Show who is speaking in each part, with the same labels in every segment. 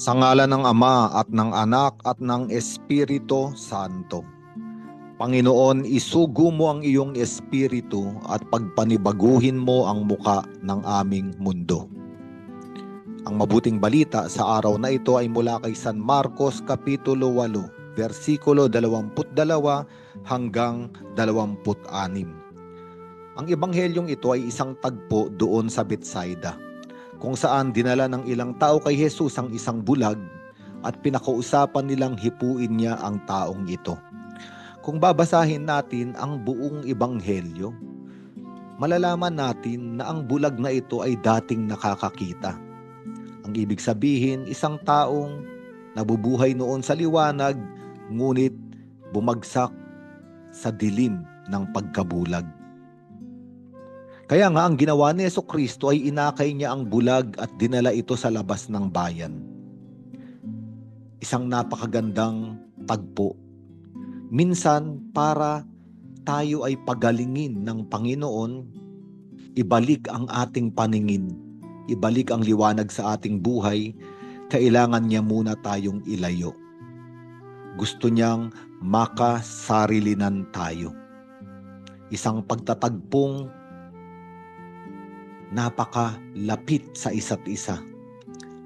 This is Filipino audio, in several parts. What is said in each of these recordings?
Speaker 1: Sa ngala ng Ama at ng Anak at ng Espiritu Santo. Panginoon, isugo mo ang iyong espiritu at pagpanibaguhin mo ang muka ng aming mundo. Ang mabuting balita sa araw na ito ay mula kay San Marcos Kapitulo 8, versikulo 22 hanggang 26. Ang ebanghelyong ito ay isang tagpo doon sa Bethsaida kung saan dinala ng ilang tao kay Jesus ang isang bulag at pinakausapan nilang hipuin niya ang taong ito. Kung babasahin natin ang buong ebanghelyo, malalaman natin na ang bulag na ito ay dating nakakakita. Ang ibig sabihin, isang taong nabubuhay noon sa liwanag, ngunit bumagsak sa dilim ng pagkabulag. Kaya nga ang ginawa ni Yeso Kristo ay inakay niya ang bulag at dinala ito sa labas ng bayan. Isang napakagandang tagpo. Minsan para tayo ay pagalingin ng Panginoon, ibalik ang ating paningin, ibalik ang liwanag sa ating buhay, kailangan niya muna tayong ilayo. Gusto niyang makasarilinan tayo. Isang pagtatagpong napakalapit sa isa't isa.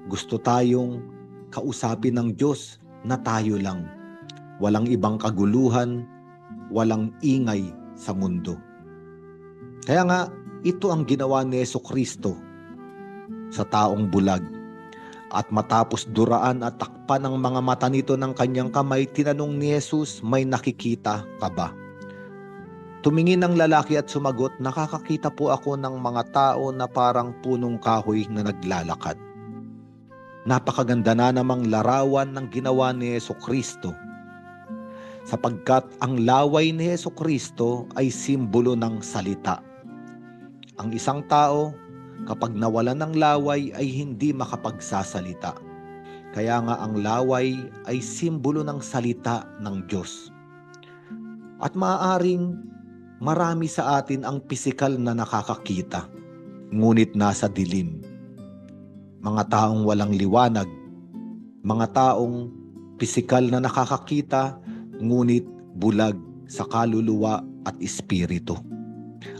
Speaker 1: Gusto tayong kausapin ng Diyos na tayo lang. Walang ibang kaguluhan, walang ingay sa mundo. Kaya nga, ito ang ginawa ni Yeso Kristo sa taong bulag. At matapos duraan at takpan ng mga mata nito ng kanyang kamay, tinanong ni Jesus, may nakikita ka ba? Tumingin ang lalaki at sumagot, nakakakita po ako ng mga tao na parang punong kahoy na naglalakad. Napakaganda na namang larawan ng ginawa ni Yeso Kristo. Sapagkat ang laway ni Yeso Kristo ay simbolo ng salita. Ang isang tao, kapag nawala ng laway ay hindi makapagsasalita. Kaya nga ang laway ay simbolo ng salita ng Diyos. At maaaring marami sa atin ang pisikal na nakakakita, ngunit nasa dilim. Mga taong walang liwanag, mga taong pisikal na nakakakita, ngunit bulag sa kaluluwa at espiritu.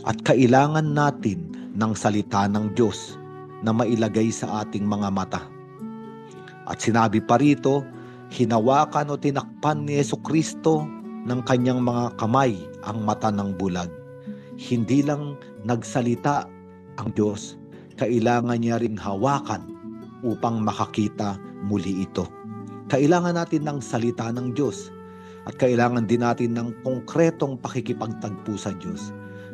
Speaker 1: At kailangan natin ng salita ng Diyos na mailagay sa ating mga mata. At sinabi pa rito, hinawakan o tinakpan ni Yeso Kristo ng kanyang mga kamay ang mata ng bulag. Hindi lang nagsalita ang Diyos, kailangan niya ring hawakan upang makakita muli ito. Kailangan natin ng salita ng Diyos at kailangan din natin ng konkretong pakikipagtagpo sa Diyos.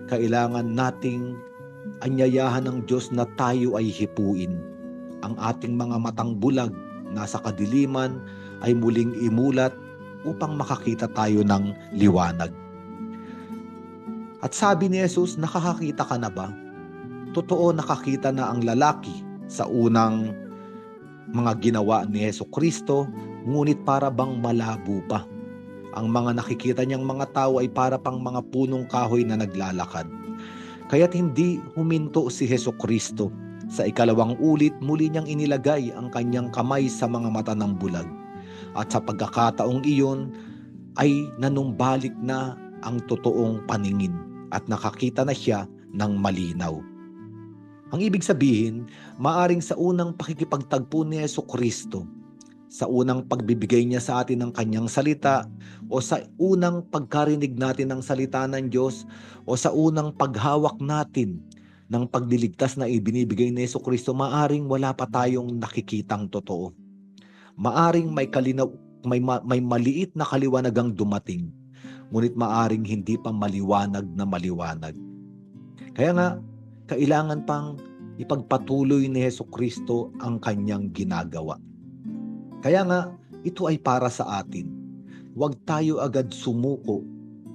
Speaker 1: Kailangan nating anyayahan ng Diyos na tayo ay hipuin. Ang ating mga matang bulag nasa kadiliman ay muling imulat upang makakita tayo ng liwanag. At sabi ni Jesus, nakakakita ka na ba? Totoo nakakita na ang lalaki sa unang mga ginawa ni Yeso Kristo, ngunit para bang malabo pa. Ang mga nakikita niyang mga tao ay para pang mga punong kahoy na naglalakad. Kaya't hindi huminto si Heso Kristo. Sa ikalawang ulit, muli niyang inilagay ang kanyang kamay sa mga mata ng bulag at sa pagkakataong iyon ay nanumbalik na ang totoong paningin at nakakita na siya ng malinaw. Ang ibig sabihin, maaring sa unang pakikipagtagpo ni Yeso Kristo, sa unang pagbibigay niya sa atin ng kanyang salita, o sa unang pagkarinig natin ng salita ng Diyos, o sa unang paghawak natin ng pagliligtas na ibinibigay ni Yeso Kristo, maaring wala pa tayong nakikitang totoo maaring may kalinaw may may maliit na kaliwanag ang dumating ngunit maaring hindi pa maliwanag na maliwanag. Kaya nga kailangan pang ipagpatuloy ni Heso Kristo ang kanyang ginagawa. Kaya nga ito ay para sa atin. Huwag tayo agad sumuko.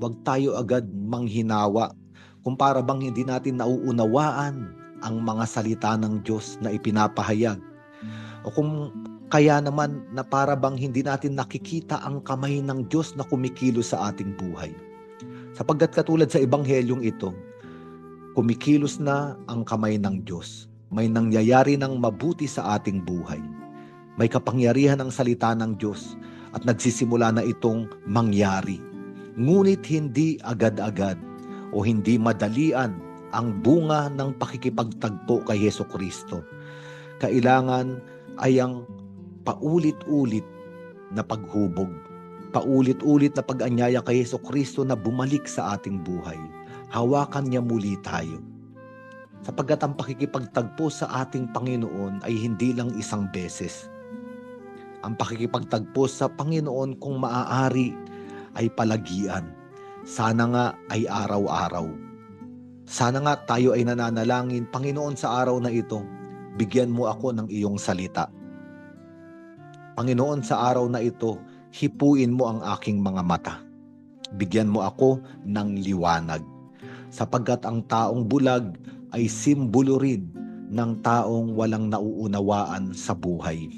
Speaker 1: Huwag tayo agad manghinawa kung para bang hindi natin nauunawaan ang mga salita ng Diyos na ipinapahayag. O kung kaya naman na para bang hindi natin nakikita ang kamay ng Diyos na kumikilos sa ating buhay. Sapagkat katulad sa ebanghelyong ito, kumikilos na ang kamay ng Diyos. May nangyayari ng mabuti sa ating buhay. May kapangyarihan ang salita ng Diyos at nagsisimula na itong mangyari. Ngunit hindi agad-agad o hindi madalian ang bunga ng pakikipagtagpo kay Heso Kristo. Kailangan ay ang paulit-ulit na paghubog, paulit-ulit na pag-anyaya kay Heso Kristo na bumalik sa ating buhay. Hawakan niya muli tayo. Sapagkat ang pakikipagtagpo sa ating Panginoon ay hindi lang isang beses. Ang pakikipagtagpo sa Panginoon kung maaari ay palagian. Sana nga ay araw-araw. Sana nga tayo ay nananalangin, Panginoon sa araw na ito, bigyan mo ako ng iyong salita. Panginoon sa araw na ito, hipuin mo ang aking mga mata. Bigyan mo ako ng liwanag. Sapagkat ang taong bulag ay simbolo rin ng taong walang nauunawaan sa buhay.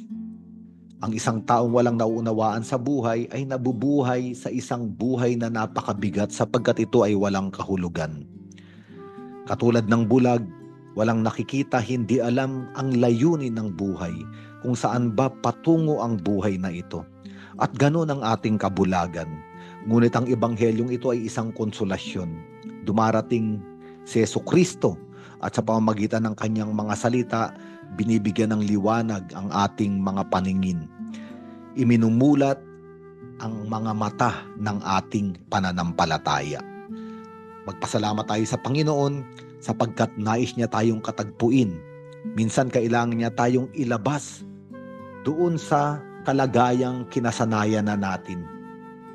Speaker 1: Ang isang taong walang nauunawaan sa buhay ay nabubuhay sa isang buhay na napakabigat sapagkat ito ay walang kahulugan. Katulad ng bulag, walang nakikita, hindi alam ang layunin ng buhay, kung saan ba patungo ang buhay na ito. At ganon ang ating kabulagan. Ngunit ang ebanghelyong ito ay isang konsolasyon. Dumarating si Yeso Kristo at sa pamamagitan ng kanyang mga salita, binibigyan ng liwanag ang ating mga paningin. Iminumulat ang mga mata ng ating pananampalataya. Magpasalamat tayo sa Panginoon sapagkat nais niya tayong katagpuin. Minsan kailangan niya tayong ilabas doon sa kalagayang kinasanayan na natin.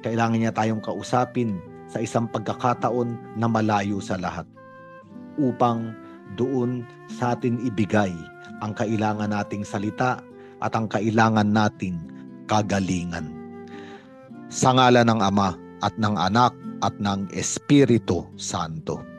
Speaker 1: Kailangan niya tayong kausapin sa isang pagkakataon na malayo sa lahat upang doon sa atin ibigay ang kailangan nating salita at ang kailangan nating kagalingan. Sa ngala ng Ama at ng Anak at ng Espiritu Santo.